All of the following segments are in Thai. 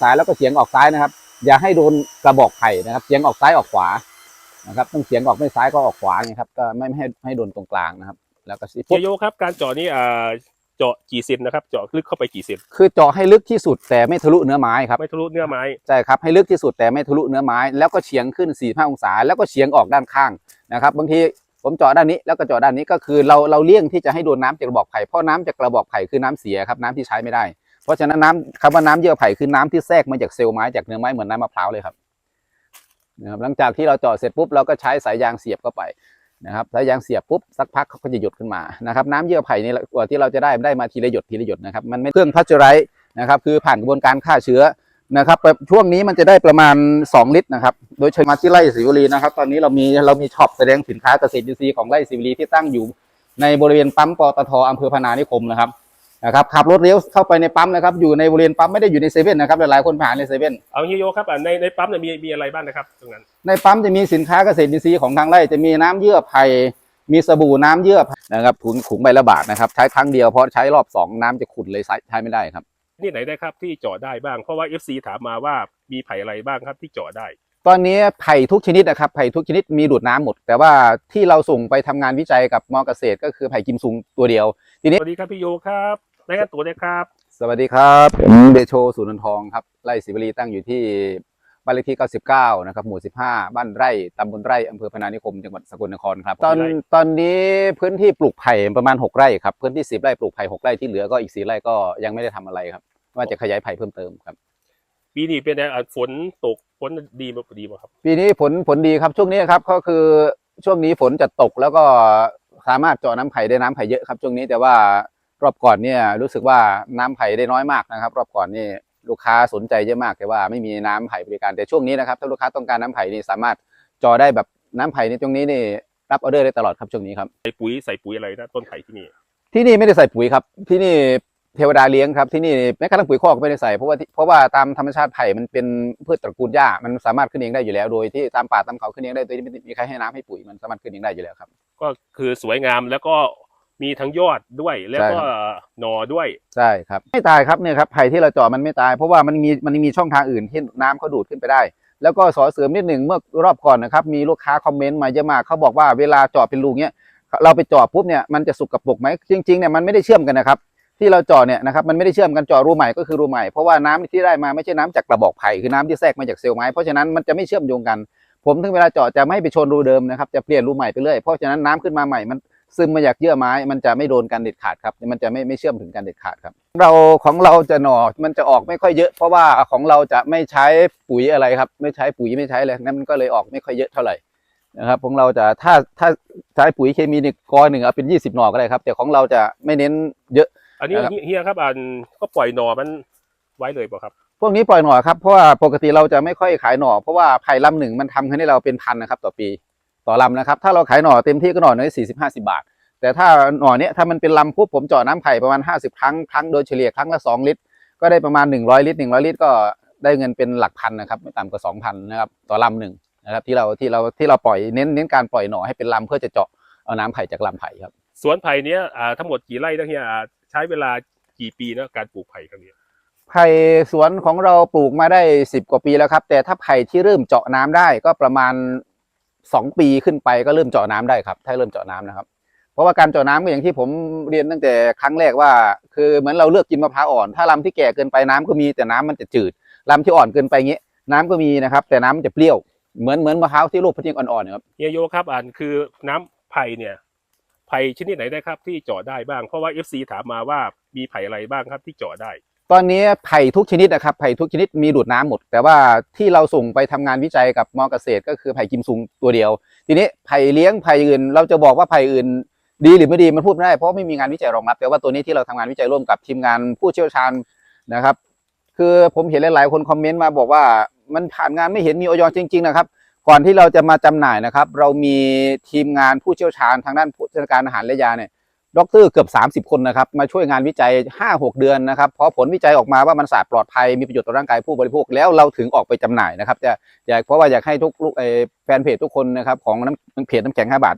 ซ้ายแล้วก็เฉียงออกซ้ายนะครับ อย่าให้โดนกระบอกไผ่นะครับเฉียงออกซ้ายออกขวานะครับ ต้องเฉียงออกไม่ซ้ายก็ออกขวาไงครับก็ไม่ไม่ให้ไม่ให้โดนตรงกลางนะครับ แล้วก็สิเฮียโยครับการเจาะนี่อ่าเจาะกี่เซนนะครับ เจาะลึกเข้าไปกี่เซนคือเจาะให้ลึกที่สุดแต่ไม่ทะลุเนื้อไม้ครับไม่ทะลุเนื้อไม้ใช่ครับให้ลึกที่สุดแต่ไม่ทะลุเนื้อไม้แล้วก็เฉียงขึ้น4 5องศา แล้วก็เฉียงออกด้านข้างนะครับบางทีผมเจาะด้านนี้แล้วก็เจาะด้านนี้ก็คือเราเราเลี่ยงที่จะให้โดนน้ำจากกระบอกไผ่เพราะน้ำจากกระบอกไผ่คือน้ำเสียครับน้ำที่ใช้ไม่ได้ เพราะฉะนั้นน้ำคำว่าน้ำเยื่อไผ่คือน้ำที่แทรกมาจากเซลล์ไม้จากเนื้อไม้เหมือนน้ำมะพร้าวเลยครับนะครับหลังจากที่เราเจาะเสร็จปุ๊บเราก็ใช้สายยางเสียบเข้าไปนะครับสายยางเสียบปุ๊บสักพักเขาก็จะหยดขึ้นมานะครับน้ำเยื่อไผ่นี่กว่าที่เราจะได้ได้มาทีละหยดทีละหยดนะครับมันไม่เครื่องพัชไรนะครับคือผ่านกระบวนการฆ่าเชื้อนะครับช่วงนี้มันจะได้ประมาณ 2 ลิตรนะครับ โดยเฉพาที่ไร่สิวลีนะครับ ตอนนี้เรามีเรามีช็อปแสดงสินค้าเกษตรอินทรีย์ของไร่สิวลีที่ตั้งอยู่ในบริเวณปั๊มปตทอำเภอพนานิคมนะครับ นะครับขับรถเลี้ยวเข้าไปในปั๊มนะครับอยู่ในบริเวณปั๊มไม่ได้อยู่ในเซเว่นนะครับหลายๆคนผ่านในเซเว่นเอาเฮียโยครับอ่าในในปั๊มเนี่ยมีมีอะไรบ้างนะครับตรงนั้นในปั๊มจะมีสินค้าเกษตรอินทรีย์ของทางไร่จะมีน้ำเยื่อไผ่มีสบู่น้ำเยื่อไผ่นะครับถุงถุงใบละบาทนะครับใช้ครั้งเดียวเพราะใช้รอบสองน้ำจะขุ่นเลยใช้ใช้ไม่ได้ครับนี่ไหนได้ครับที่เจาะได้บ้างเพราะว่า FC ถามมาว่ามีไผ่อะไรบ้างครับที่เจาะได้ ตอนนี้ไผ่ทุกชนิดนะครับไผ่ทุกชนิดมีดูดน้ำหมด แต่ว่าที่เราส่งไปทำงานวิจัยกับมอเกษตร ก็คือไผ่กิมซุงตัวเดียวสวัสดีครับพี่โยครับ รายงานตัวเลยครับ สวัสดีครับผมเดโชสุนทรทองครับไร่ศิวลีตั้งอยู่ที่บ้านเลขที่ 99 นะครับ หมู่ 15 บ้านไร่ตำบลไร่อำเภอพนานิคม จังหวัดสกลนครครับ ตอนตอนนี้พื้นที่ปลูกไผ่ประมาณ 6 ไร่ครับ พื้นที่ 10 ไร่ปลูกไผ่ 6 ไร่ที่เหลือก็อีก 4 ไร่ก็ยังไม่ได้ทำอะไรครับ ว่าจะขยายไผ่เพิ่มเติมครับ ปีนี้เป็นไงอะฝนตกฝนดีมาดีมาครับ ปีนี้ผลผลดีครับช่วงนี้ครับก็คือช่วงนี้ฝนจะตกแล้วก็สามารถเจาะน้ำไผ่ได้น้ำไผ่เยอะครับช่วงนี้แต่ว่า รอบก่อนเนี่ยรู้สึกว่าน้ำไผ่ได้น้อยมากนะครับ รอบก่อนนี่ลูกค้าสนใจเยอะมากแต่ว่าไม่มีน้ำไผ่บริการแต่ช่วงนี้นะครับถ้าลูกค้าต้องการน้ำไผ่นี่สามารถเจาะได้แบบน้ำไผ่ในตรงนี้นี่รับออเดอร์ได้ตลอดครับช่วงนี้ครับใส่ปุ๋ยใส่ปุ๋ยอะไรนะต้นไผ่ที่นี่ ที่นี่ไม่ได้ใส่ปุ๋ยครับ ที่นี่เทวดาเลี้ยงครับที่นี่แม้กระทั่งปุ๋ยคอกก็ไม่ได้ใส่เพราะว่าที่เพราะว่าตามธรรมชาติไผ่มันเป็นพืชตระกูลหญ้ามันสามารถขึ้นเองได้อยู่แล้ว โดยที่ตามป่าตามเขาขึ้นเองได้โดยที่ไม่มีใครให้น้ำให้ปุ๋ยมันสามารถขึ้นเองได้อยู่แล้วครับ ก็คือสวยงามแล้วก็ มีทั้งยอดด้วยแล้วก็ใช่หน่อด้วยใช่ครับไม่ตายครับเนี่ยครับไผ่ที่เราเจาะมันไม่ตายเพราะว่ามันมีมันมีช่องทางอื่นที่น้ำเขาดูดขึ้นไปได้ แล้วก็สอเสริมนิดหนึ่งเมื่อรอบก่อนนะครับมีลูกค้าคอมเมนต์มาเยอะมากเขาบอกว่าเวลาเจาะเป็นรูเนี้ยเราไปเจาะปุ๊บเนี่ยมันจะสุกกับปรกไหมจริงๆเนี่ยมันไม่ได้เชื่อมกันนะครับที่เราเจาะเนี่ยนะครับมันไม่ได้เชื่อมกันเจาะรูใหม่ก็คือรูใหม่เพราะว่าน้ำที่ได้มาไม่ใช่น้ำจากกระบอกไผ่คือน้ำที่แทรกมาจากเซลล์ไม้เพราะฉะนั้นมันจะไม่เชื่อมโยงกัน ผมถึงเวลาเจาะจะไม่ไปชนรูเดิมนะครับจะเปลี่ยนรูใหม่ไปเรื่อยเพราะฉะนั้นน้ำขึ้นมาใหม่มัน ซึมมาจากเยื่อไม้มันจะไม่โดนกันเด็ดขาดครับมันจะไม่ไม่เชื่อมถึงกันเด็ดขาดครับ เราของเราจะหน่อมันจะออกไม่ค่อยเยอะ เพราะว่าของเราจะไม่ใช้ปุ๋ยอะไรครับ ไม่ใช้ปุ๋ยไม่ใช้อะไรนั้นมันก็เลยออกไม่ค่อยเยอะเท่าไหร่นะครับของเราจะถ้าถ้าใช้ปุ๋ยเคมีนี่กอหนึ่งเอาเป็น20หน่อก็ได้ครับแต่ของเราจะไม่เน้นเยอะ อันนี้นะครับเฮียครับอันก็ปล่อยหน่อมันไว้เลยเปล่ะครับพวกนี้ปล่อยหน่อครับเพราะว่าปกติเราจะไม่ค่อยขายหน่อเพราะว่าไผ่ลำหนึ่งมันทำให้เราเป็นพันนะครับต่อปี ต่อลำนะครับ ถ้าเราขายหน่อเต็มที่ก็หน่อน้อยสี่สิบห้าสิบาท แต่ถ้าหน่อเนี้ยถ้ามันเป็นลำปุ๊บผมเจาะน้ำไผ่ประมาณห้าสิบครั้งครั้งโดยเฉลี่ยครั้งละสองลิตร ก็ได้ประมาณหนึ่งร้อยลิตรหนึ่งร้อยลิตรก็ได้เงินเป็นหลักพันนะครับไม่ต่ำกว่าสองพันนะครับต่อลำหนึ่งนะครับที่เราที่เราที่เราปล่อยเน้นเน้นการปล่อยหน่อให้เป็นลำเพื่อจะเจาะเอาน้ำไผ่จากลำไผ่ครับสวนไผ่เนี้ยอ่าทั้งหมดกี่ไร่นะเฮียอ่าใช้เวลากี่ปีนะการปลูกไผ่ครั้งนี้ไผ่สวนของเราปลูกมาได้สิบกว่าปีแล้วครับ แต่ถ้าไผ่ที่เริ่มเจาะน้ำได้ก็ประมาณ สองปีขึ้นไปก็เริ่มเจาะน้ำได้ครับ ถ้าเริ่มเจาะน้ำนะครับ เพราะว่าการเจาะน้ำก็อย่างที่ผมเรียนตั้งแต่ครั้งแรกว่า คือเหมือนเราเลือกกินมะพร้าวอ่อน ถ้าลำที่แก่เกินไปน้ำก็มีแต่น้ำมันจะจืดลำที่อ่อนเกินไปเงี้ยน้ำก็มีนะครับ แต่น้ำมันจะเปรี้ยวเหมือนเหมือนมะพร้าวที่ลูกพะเทียงอ่อนๆครับเฮียโยครับอันคือน้ำไผ่เนี่ยไผ่ชนิดไหนได้ครับที่เจาะได้บ้างเพราะว่า FC ถามมาว่ามีไผ่อะไรบ้างครับที่เจาะได้ ตอนนี้ไผ่ทุกชนิดนะครับไผ่ทุกชนิดมีดูดน้ำหมด แต่ว่าที่เราส่งไปทำงานวิจัยกับมอเกษตร ก็คือไผ่กิมซุงตัวเดียว ทีนี้ไผ่เลี้ยงไผ่อื่น เราจะบอกว่าไผ่อื่น ดีหรือไม่ดีมันพูดไม่ได้เพราะไม่มีงานวิจัยรองรับ แต่ว่าตัวนี้ที่เราทำงานวิจัยร่วมกับทีมงานผู้เชี่ยวชาญนะครับ คือผมเห็นหลาย ๆ คนคอมเมนต์มาบอกว่ามันผ่านงานไม่เห็นมีออยจริง ๆ นะครับ ก่อนที่เราจะมาจำหน่ายนะครับ เรามีทีมงานผู้เชี่ยวชาญทางด้านผู้จัดการอาหารและยาเนี่ย ด็อกเตอร์เกือบ 30 คนนะครับ มาช่วยงานวิจัย 5-6 เดือนนะครับพอผลวิจัยออกมาว่ามันสะอาดปลอดภัยมีประโยชน์ต่อร่างกายผู้บริโภคแล้วเราถึงออกไปจำหน่ายนะครับจะอยากเพราะว่าอยากให้ทุกลูกเอ่อแฟนเพจทุกคนนะครับของน้ำเพจน้ำแข็ง 5 บาท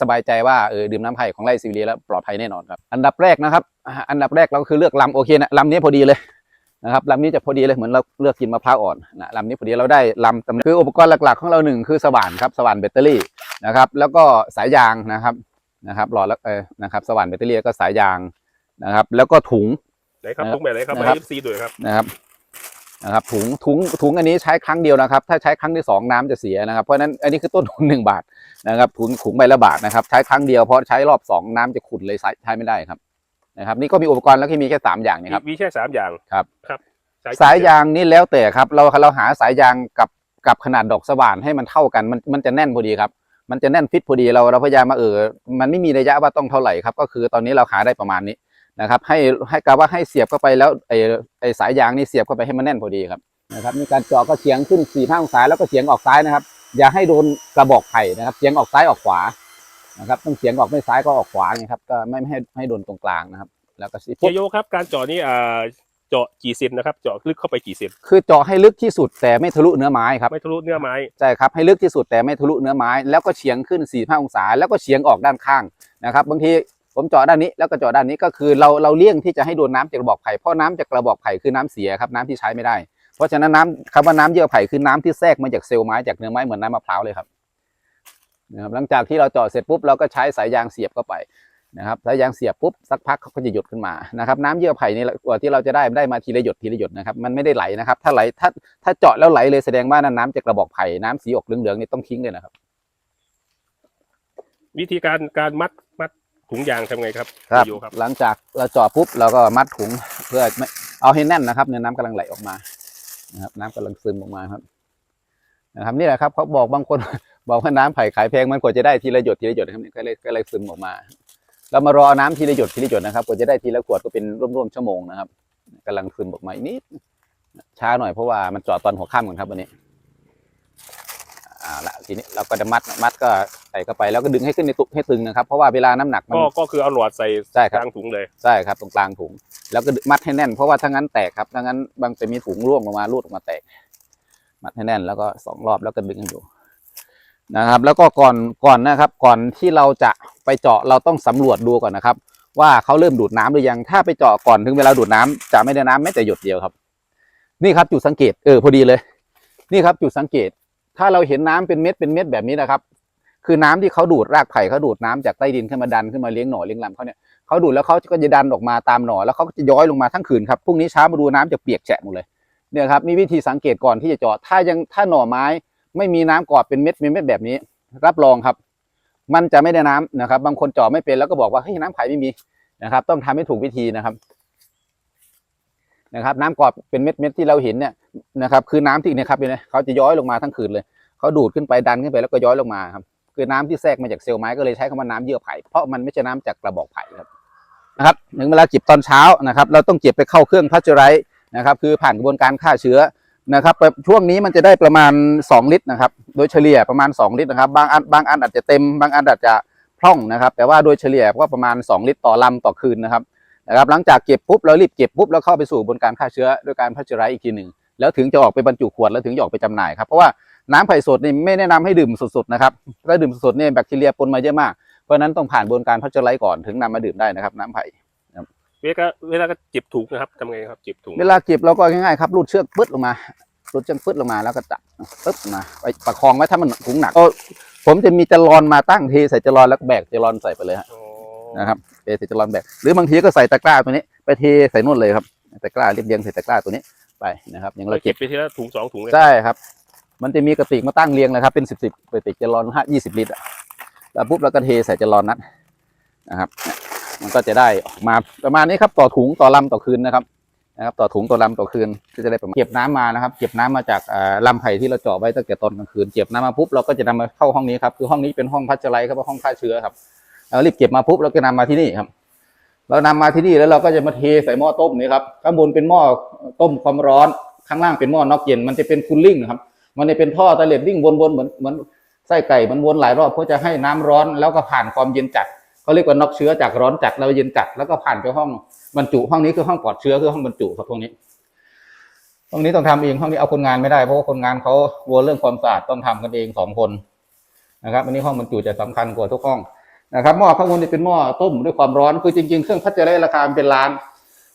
สบายใจว่าเออดื่มน้ำไผ่ของไร่ซีเรียแล้วปลอดภัยแน่นอนครับอันดับแรกนะครับอันดับแรกเราคือเลือกลำโอเคนะลำนี้พอดีเลยนะครับลำนี้จะพอดีเลยเหมือนเราเลือกกินมะพร้าวอ่อนนะลำนี้พอดีเราได้ลำตำคืออุปกรณ์หลักๆ ของเราหนึ่งคือสว่านครับสว่านแบตเตอรี่นะครับแล้วก็สายยางนะครับ นะครับหลอดแล้วเออนะครับสว่านแบตเตอรี่แล้วก็สายยางนะครับ แล้วก็ถุง ไหนครับนะครับทุกแบบไหนครับนะครับเอฟซีด้วยครับนะครับนะครับถุงถุงถุงอันนี้ใช้ครั้งเดียวนะครับ ถ้าใช้ครั้งที่สองน้ำจะเสียนะครับเพราะฉะนั้นอันนี้คือต้นทุนหนึ่งบาทนะครับถุงถุงใบละบาทนะครับใช้ครั้งเดียวเพราะใช้รอบสองน้ำจะขุ่นเลยใช้ใช้ไม่ได้ครับนะครับ นี่ก็มีอุปกรณ์แล้วก็มีแค่สามอย่างเนยครับมีแค่สามอย่างครับ ครับสายยางนี่แล้วแต่ครับ เราเราหาสายยางกับกับขนาดดอกสว่านให้มันเท่ากันมันมันจะแน่นพอดีครับ มันจะแน่นฟิตพอดีเราเราพยายามมาเออมันไม่มีระยะว่าต้องเท่าไหร่ครับก็คือตอนนี้เราหาได้ประมาณนี้นะครับ ให้ให้กะว่าให้เสียบเข้าไปแล้วไอ้ไอ้สายยางนี่เสียบเข้าไปให้มันแน่นพอดีครับนะครับมีการเจาะก็เฉียงขึ้นสี่ห้าองศาแล้วก็เฉียงออกซ้ายนะครับ อย่าให้โดนกระบอกไผ่นะครับเฉียงออกซ้ายออกขวานะครับต้องเฉียงออกไม่ซ้ายก็ออกขวาไงครับก็ไม่ไม่ให้ให้โดนตรงกลางนะครับ แล้วก็เฮียโยครับการเจาะนี่อ่า เจาะกี่เซนนะครับ เจาะลึกเข้าไปกี่เซนคือเจาะให้ลึกที่สุดแต่ไม่ทะลุเนื้อไม้ครับไม่ทะลุเนื้อไม้ใช่ครับให้ลึกที่สุดแต่ไม่ทะลุเนื้อไม้แล้วก็เฉียงขึ้น4ี่ห้าองศา แล้วก็เฉียงออกด้านข้างนะครับบางทีผมเจาะด้านนี้แล้วก็เจาะด้านนี้ก็คือเราเราเลี่ยงที่จะให้โดนน้ำจากกระบอกไผ่เพราะน้ำจากกระบอกไผ่คือน้ำเสียครับน้ำที่ใช้ไม่ได้ เพราะฉะนั้นน้ำคำว่าน้ำเยื่อไผ่คือน้ำที่แทรกมาจากเซลล์ไม้จากเนื้อไม้เหมือนน้ำมะพร้าวเลยครับนะครับหลังจากที่เราเจาะเสร็จปุ๊บเราก็ใช้สายยางเสียบเข้าไป นะครับสายยางเสียบปุ๊บสักพักเขาก็จะหยดขึ้นมานะครับน้ำเยื่อไผ่นี่กว่าที่เราจะได้ได้มาทีละหยดทีละหยดนะครับมันไม่ได้ไหลนะครับ ถ้าไหลถ้าถ้าเจาะแล้วไหลเลยแสดงว่านั่นน้ำจากกระบอกไผ่น้ำสีออกเหลืองๆนี่ต้องทิ้งเลยนะครับ วิธีการการมัดมัดถุงยางทำไงครับครับเฮียโยครับหลังจากเราเจาะปุ๊บเราก็มัดถุงเพื่อไม่เอาให้แน่นนะครับเนื้อน้ำกำลังไหลออกมานะครับน้ำกำลังซึมออกมาครับนะครับนี่แหละครับเขาบอกบางคนบอกว่าน้ำไผ่ขายแพงมันกว่าจะได้ทีละหยดทีละหยดนะครับนี่ก็เลยก็เลยซึมออกมา เรามารอน้ำทีละหยดทีละหยดนะครับกว่าจะได้ทีละขวดก็เป็นร่วมๆชั่วโมงนะครับกำลังซึมออกมาอีกนิดช้าหน่อยเพราะว่ามันเจาะตอนหัวค่ำก่อนครับวันนี้อ่าละทีนี้เราก็จะมัดมัดก็ใส่เข้าไปแล้วก็ดึงให้ขึ้นในตุกให้ตึงนะครับ เพราะว่าเวลาน้ำหนักมันก็ก็คือเอาหลอดใส่ใช่ครับกลางถุงเลยใช่ครับตรงกลางถุง แล้วก็มัดให้แน่น เพราะว่าถ้างั้นแตกครับถ้างั้นบางจะมีถุงร่วงลงมารูดออกมาแตก มัดให้แน่นแล้วก็สองรอบแล้วก็ดึงให้อยู่ นะครับ แล้วก็ก่อนก่อนนะครับ ก่อนที่เราจะไปเจาะเราต้องสำรวจดูก่อนนะครับ ว่าเขาเริ่มดูดน้ำหรือยังถ้าไปเจาะก่อนถึงเวลาดูดน้ำจะไม่ได้น้ำแม้แต่หยดเดียวครับ นี่ครับจุดสังเกตเออพอดีเลย นี่ครับจุดสังเกต ถ้าเราเห็นน้ำเป็นเม็ดเป็นเม็ดแบบนี้นะครับ คือน้ำที่เขาดูดรากไผ่เขาดูดน้ำจากใต้ดินขึ้นมาดันขึ้นมาเลี้ยงหน่อเลี้ยงลำเขาเนี่ยเขาดูดแล้วเขาก็จะดันออกมาตามหน่อแล้วเขาก็จะย้อยลงมาทั้งคืนครับพรุ่งนี้เช้ามาดูน้ำจะเปียกแฉะหมดเลยเนี่ยครับมีวิธีสังเกตก่อนที่จะเจาะถ้ายังถ้าหน่อไม้ ไม่มีน้ำกอดเป็นเม็ดเป็นเม็ดแบบนี้ รับรองครับ มันจะไม่ได้น้ำนะครับ บางคนจาะไม่เป็นแล้วก็บอกว่าเฮ้ยน้ำไผ่ไม่มีนะครับ ต้องทำให้ถูกวิธีนะครับนะครับ น้ำกอดเป็นเม็ดเม็ดที่เราเห็นเนี่ยนะครับคือน้ำที่เนี่ยครับเนี่ยเขาจะย้อยลงมาทั้งคืนเลยเขาดูดขึ้นไปดันขึ้นไปแล้วก็ย้อยลงมาครับคือน้ำที่แทรกมาจากเซลล์ไม้ก็เลยใช้คำว่าน้ำเยื่อไผ่เพราะมันไม่ใช่น้ำจากกระบอกไผ่ครับนะครับถึงเวลาเก็บตอนเช้านะครับ เราต้องเก็บไปเข้าเครื่องพัชไรนะครับ คือผ่านกระบวนการฆ่าเชื้อ นะครับช่วงนี้มันจะได้ประมาณ 2 ลิตรนะครับ โดยเฉลี่ยประมาณ 2 ลิตรนะครับ บางอันบางอันอาจจะเต็ม บางอันอาจจะพร่องนะครับ แต่ว่าโดยเฉลี่ยก็ประมาณ 2 ลิตรต่อลำต่อคืนนะครับนะครับ หลังจากเก็บปุ๊บเรารีบเก็บปุ๊บแล้วเข้าไปสู่กระบวนการฆ่าเชื้อด้วยการพัชไรต์อีกทีหนึ่งแล้วถึงจะออกไปบรรจุขวดแล้วถึงจะออกไปจำหน่ายครับเพราะว่าน้ำไผ่สดนี่ไม่แนะนำให้ดื่มสดๆนะครับถ้าดื่มสดๆเนี่ยแบคทีเรียปนมาเยอะมากเพราะนั้นต้องผ่านกระบวนการพัชไรต์ก่อนถึงนำมาดื่มได้นะครับน้ำไผ่ เวลาเวลาก็เจ็บถุงนะครับทำไงครับเจ็บถุงเวลาเก็บเราก็ง่ายๆครับรูดเชือกปึ๊ดลงมารูดเชือกปึ๊ดลงมาแล้วก็จับปึ๊บมาไปประคองไว้ถ้ามันถุงหนักก็ผมจะมีจรอนมาตั้งเทใส่จรอนแล้วก็แบกจรอนใส่ไปเลยฮะอ๋อนะครับเทใส่จรอนแบกหรือบางทีก็ใส่ตะกร้าตัวนี้ ไปเทใส่นู่นเลยครับตะกร้าเรียบเรียงใส่ตะกร้าตัวนี้ไปนะครับอย่างเราเราเก็เก็บบไปทีละถุงสองถุงเลยใช่ครับ มันจะมีกระติกมาตั้งเรียงนะครับเป็นสิบสิบกระติกจรอนห้ายี่สิบลิตรอะแล้วปุ๊บเราก็เทใส่จรอนนั้นนะครับเนี่ย มันก็จะได้ออกมาประมาณนี้ครับต่อถุงต่อลำต่อคืนนะครับนะครับ ต่อถุงต่อลำต่อคืนก็จะได้ประมาณเก็บน้ำมานะครับ เก็บน้ำมาจากอ่าลำไผ่ที่เราเจาะไว้ตั้งแต่ตอนกลางคืนเก็บน้ำมาปุ๊บเราก็จะนำมาเข้าห้องนี้ครับคือห้องนี้เป็นห้องพัชไลครับห้องฆ่าเชื้อครับเรารีบเก็บมาปุ๊บเราก็นำมาที่นี่ครับเรานำมาที่นี่แล้วเราก็จะมาเทใส่หม้อต้มนี่ครับข้างบนเป็นหม้อต้มความร้อนข้างล่างเป็นหม้อน็อกเย็นมันจะเป็นคูลลิ่งครับมันจะเป็นท่อตะเล็ดวิ่งวนๆเหมือนเหมือนไส้ไก่มันวนหลายรอบเพื่อจะให้น้ำร้อนแล้วก็ผ่านความเย็นจัด เขาเรียกว่านอกเชื้อจากร้อนจัดแล้วเย็นจัดแล้วก็ผ่านไปห้องบรรจุห้องนี้คือห้องปลอดเชื้อคือห้องบรรจุครับพวกนี้ห้องนี้ต้องทำเองห้องนี้เอาคนงานไม่ได้เพราะว่าคนงานเขาวัวเรื่องความสะอาดต้องทำกันเองสองคนนะครับอันนี้ห้องบรรจุจะสำคัญกว่าทุกห้องนะครับหม้อข้างบนนี่เป็นหม้อต้มด้วยความร้อนคือจริง ๆ เครื่องพัชไรราคามันเป็นล้าน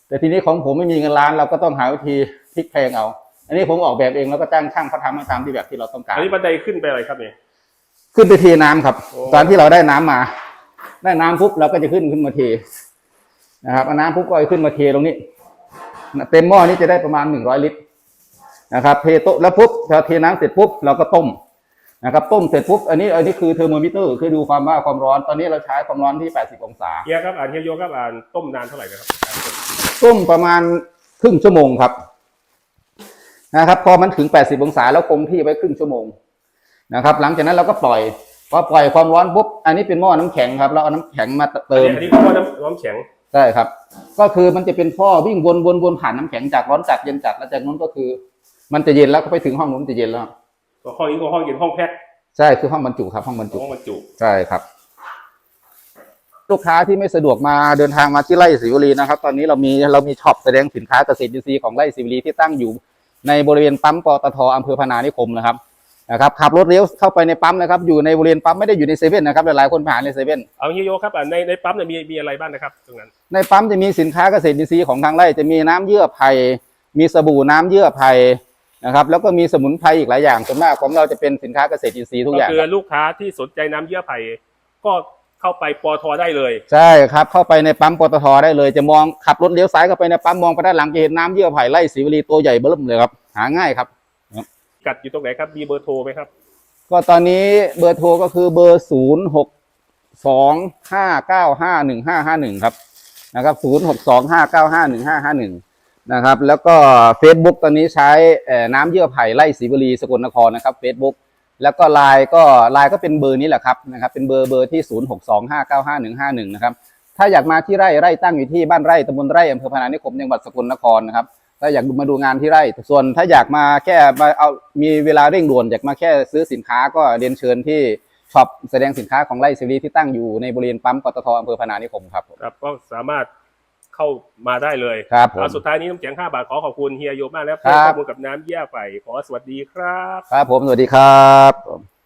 แต่ทีนี้ของผมไม่มีเงินล้านเราก็ต้องหาวิธีพลิกแพลงเอา อันนี้ผมออกแบบเองแล้วก็จ้างช่างเขาทำให้ตามที่แบบที่เราต้องการอันนี้บันไดขึ้นไปอะไรครับเนี่ยขึ้นไปเทน้ำครับโอ้ตอนที่เราได้น้ำมา ได้น้ำปุ๊บเราก็จะขึ้นขึ้นมาเทนะครับเอาน้ำปุ๊บก็เอาขึ้นมาเทตรงนี้ เต็มหม้อนี้จะได้ประมาณหนึ่งร้อยลิตรนะครับเทโต๊ะแล้วปุ๊บพอเทน้ำเสร็จปุ๊บเราก็ต้มนะครับต้มเสร็จปุ๊บอันนี้อันนี้คือเทอร์โมมิเตอร์คือดูความว่าความร้อนตอนนี้เราใช้ความร้อนที่ 80 องศาเฮียครับอ่านเฮียโยครับอ่านต้มนานเท่าไหร่นะครับต้มประมาณครึ่งชั่วโมงครับนะครับพอมันถึง 80 องศาแล้วคงที่ไว้ครึ่งชั่วโมงนะครับหลังจากนั้นเราก็ปล่อย พอปล่อยความร้อนปุ๊บอันนี้เป็นหม้อน้ำแข็งครับเราเอาน้ำแข็งมาอันเติมนี้อันนี้เพราะว่าน้ำน้ำแข็งใช่ครับ ก็คือมันจะเป็นท่อวิ่งวนวนวนผ่านน้ำแข็งจากร้อนจัดเย็นจัดแล้วจากนั้นก็คือ มันจะเย็นแล้วก็ไปถึงห้องนู้นจะเย็นแล้วก็ห้องนี้ก็ห้องเย็นห้องแพ็คใช่คือห้องบรรจุครับ ห้องบรรจุห้องบรรจุใช่ครับ ลูกค้าที่ไม่สะดวกมาเดินทางมาที่ไร่ศรีวลีนะครับ ตอนนี้เรามีเรามีช็อปแสดงสินค้าเกษตรอินทรีย์ของไร่ศรีวลีที่ตั้งอยู่ในบริเวณปั๊มปตทอำเภอพนานิคมนะครับ นะครับขับรถเลี้ยวเข้าไปในปั๊มนะครับอยู่ในบริเวณปั๊มไม่ได้อยู่ในเซเว่นนะครับหลายๆคนผ่านในเซเว่นเอาเฮียโยครับอ่านในในปั๊มเนี่ยมีมีอะไรบ้างนะครับตรงนั้นในปั๊มจะมีสินค้าเกษตรอินทรีย์ของทางไร่จะมีน้ำเยื่อไผ่มีสบู่น้ำเยื่อไผ่นะครับแล้วก็มีสมุนไพรอีกหลายอย่างส่วนมากของเราจะเป็นสินค้าเกษตรอินทรีย์ทุกก็อย่างคืคอรับลูกค้าที่สนใจน้ำเยื่อไผ่ก็เข้าไปปอทได้เลย ใช่ครับ เข้าไปในปั๊มปตทได้เลย จะมองขับรถเลี้ยวซ้ายเข้าไปในปั๊มมองไปด้านหลังจะเห็นน้ำเยื่อไผ่ไร่ศรีวลีตัวใหญ่เบิ่มเลยครับหาง่ายครับ กัดอยู่ตรงไหนครับ มีเบอร์โทรไหมครับ ก็ตอนนี้เบอร์โทรก็คือเบอร์ศูนย์หกสองห้าเก้าห้าหนึ่งห้าห้าหนึ่งครับนะครับศูนย์หกสองห้าเก้าห้าหนึ่งห้าห้าหนึ่งนะครับ แล้วก็ Facebook ตอนนี้ใช้น้ำเยื่อไผ่ไร่ศรีบุรีสกลนครนะครับ Facebook แล้วก็ไลน์ก็ไลน์ก็เป็นเบอร์นี้แหละครับนะครับ เป็นเบอร์เบอร์ที่ศูนย์หกสองห้าเก้าห้าหนึ่งห้าหนึ่งนะครับ ถ้าอยากมาที่ไร่ไร่ตั้งอยู่ที่บ้านไร่ตำบลไร่อำเภอพนานิคมจังหวัดสกลนครนะครับ ถ้าอยากมาดูงานที่ไร่ ส่วนถ้าอยากมาแค่มาเอามีเวลาเร่งด่วนอยากมาแค่ซื้อสินค้าก็เรียนเชิญที่ช็อปแสดงสินค้าของไร่ซีรีที่ตั้งอยู่ในบริเวณปั๊มปตทอำเภอพนานิคมครับผมครับก็สามารถเข้ามาได้เลยครับผมอ่าสุดท้ายนี้น้ำแข็ง5บาทขอขอบคุณเฮียโยมากนะครับครับให้ข้อมูลกับน้ำเยื่อไผ่ขอสวัสดีครับ ครับผมสวัสดีครับ